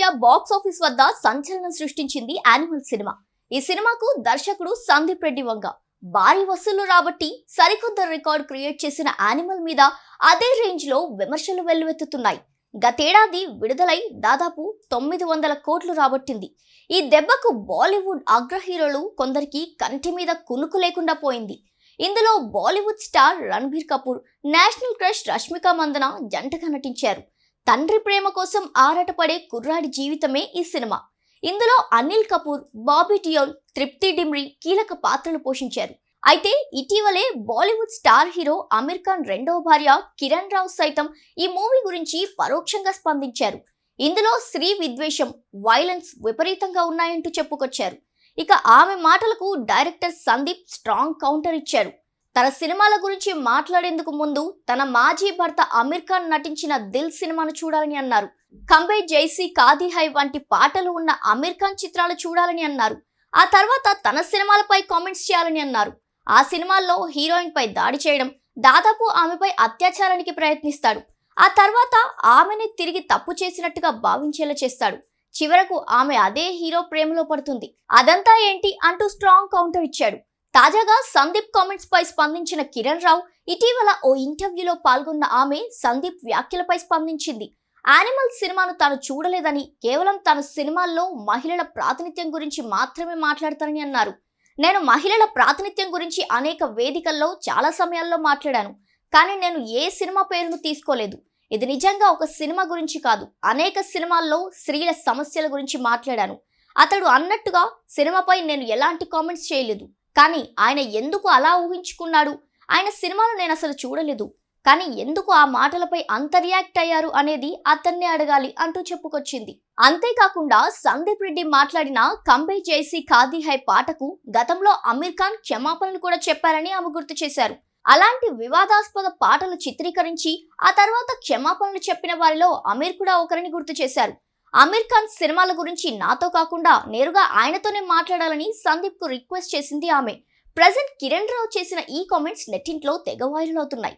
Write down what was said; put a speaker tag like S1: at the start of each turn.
S1: India box office వద్ద సంచలనం సృష్టించింది యానిమల్ సినిమా. ఈ సినిమాకు దర్శకుడు సందీప్ రెడ్డి వంగ. భారీ వసూళ్ళు రాబట్టి సరికొత్త రికార్డ్ క్రియేట్ చేసిన యానిమల్ మీద అదే రేంజ్లో విమర్శలు వెల్లువెత్తుతున్నాయి. గతేడాది విడుదలై దాదాపు తొమ్మిది వందల కోట్లు రాబట్టింది. ఈ దెబ్బకు బాలీవుడ్ అగ్రహీరోలు కొందరికి కంటి మీద కునుకు లేకుండా పోయింది. ఇందులో Bollywood star Ranbir Kapoor national crush Rashmika Mandanna జంటగా నటించారు. తండ్రి ప్రేమ కోసం ఆరాటపడే కుర్రాడి జీవితమే ఈ సినిమా. ఇందులో అనిల్ కపూర్ బాబీ టియోల్ తృప్తి డిమ్రి కీలక పాత్రలు పోషించారు. అయితే ఇటీవలే Bollywood star hero Aamir Khan రెండవ భార్య కిరణ్ రావు సైతం ఈ మూవీ గురించి పరోక్షంగా స్పందించారు. ఇందులో స్త్రీ విద్వేషం వైలెన్స్ విపరీతంగా ఉన్నాయంటూ చెప్పుకొచ్చారు. ఇక ఆమె మాటలకు డైరెక్టర్ సందీప్ స్ట్రాంగ్ కౌంటర్ ఇచ్చారు. తన సినిమాల గురించి మాట్లాడేందుకు ముందు తన మాజీ భర్త అమీర్ ఖాన్ నటించిన దిల్ సినిమాను చూడాలని అన్నారు. కంబే జైసీ కాది హై వంటి పాటలు ఉన్న అమీర్ ఖాన్ చిత్రాలు చూడాలని అన్నారు. ఆ తర్వాత తన సినిమాలపై కామెంట్స్ చేయాలని అన్నారు. ఆ సినిమాల్లో హీరోయిన్ పై దాడి చేయడం దాదాపు ఆమెపై అత్యాచారానికి ప్రయత్నిస్తాడు. ఆ తర్వాత ఆమెని తిరిగి తప్పు చేసినట్టుగా భావించేలా చేస్తాడు. చివరకు ఆమె అదే హీరో ప్రేమలో పడుతుంది. అదంతా ఏంటి అంటూ స్ట్రాంగ్ కౌంటర్ ఇచ్చాడు. తాజాగా సందీప్ కామెంట్స్ పై స్పందించిన కిరణ్ రావు ఇటీవల ఓ ఇంటర్వ్యూలో పాల్గొన్న ఆమె సందీప్ వ్యాఖ్యలపై స్పందించింది. యానిమల్ సినిమాను తాను చూడలేదని కేవలం తన సినిమాల్లో మహిళల ప్రాతినిధ్యం గురించి మాత్రమే మాట్లాడతానని అన్నారు. నేను మహిళల ప్రాతినిధ్యం గురించి అనేక వేదికల్లో చాలా సమయాల్లో మాట్లాడాను. కానీ నేను ఏ సినిమా పేరును తీసుకోలేదు. ఇది నిజంగా ఒక సినిమా గురించి కాదు. అనేక సినిమాల్లో స్త్రీల సమస్యల గురించి మాట్లాడాను. అతడు అన్నట్టుగా సినిమాపై నేను ఎలాంటి కామెంట్స్ చేయలేదు. కానీ ఆయన ఎందుకు అలా ఊహించుకున్నాడు? ఆయన సినిమాలు నేను అసలు చూడలేదు. కానీ ఎందుకు ఆ మాటలపై అంత రియాక్ట్ అయ్యారు అనేది అతన్ని అడగాలి అంటూ చెప్పుకొచ్చింది. అంతేకాకుండా సందీప్ రెడ్డి మాట్లాడిన కంబే జైసీ ఖాదీ హై పాటకు గతంలో అమీర్ ఖాన్ క్షమాపణలు కూడా చెప్పారని ఆమె గుర్తు చేశారు. అలాంటి వివాదాస్పద పాటలు చిత్రీకరించి ఆ తర్వాత క్షమాపణలు చెప్పిన వారిలో అమీర్ కూడా ఒకరిని గుర్తు చేశారు. అమీర్ ఖాన్ సినిమాల గురించి నాతో కాకుండా నేరుగా ఆయనతోనే మాట్లాడాలని సందీప్కు రిక్వెస్ట్ చేసింది ఆమె. ప్రజెంట్ కిరణ్ రావు చేసిన ఈ కామెంట్స్ నెట్టింట్లో తెగ వైరల్ అవుతున్నాయి.